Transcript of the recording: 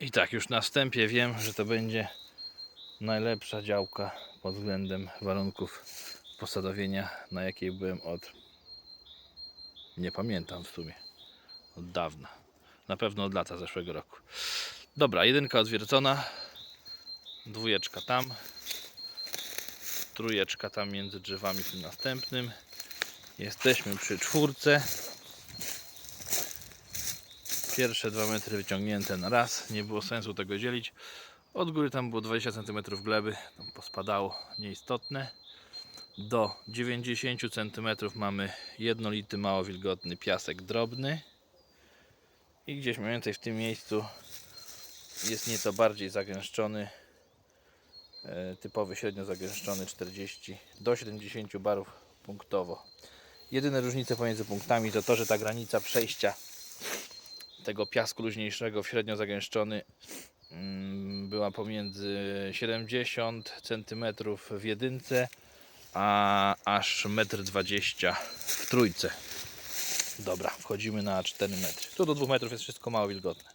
I tak, już na wstępie wiem, że to będzie najlepsza działka pod względem warunków posadowienia, na jakiej byłem od. Nie pamiętam w sumie. Od dawna. Na pewno od lata zeszłego roku. Dobra, jedynka odwiercona. Dwójeczka tam. Trójeczka tam między drzewami tym następnym. Jesteśmy przy czwórce. Pierwsze dwa metry wyciągnięte na raz. Nie było sensu tego dzielić. Od góry tam było 20 cm gleby. Tam pospadało nieistotne. Do 90 cm mamy jednolity, mało wilgotny piasek drobny. I gdzieś mniej więcej w tym miejscu jest nieco bardziej zagęszczony. e, Typowy średnio zagęszczony 40 do 70 barów punktowo. Jedyne różnice pomiędzy punktami to to, że ta granica przejścia tego piasku luźniejszego średnio zagęszczony mm, była pomiędzy 70 cm w jedynce, a aż 1,20 m w trójce. Dobra, wchodzimy na 4 metry. Tu do 2 metrów jest wszystko mało wilgotne.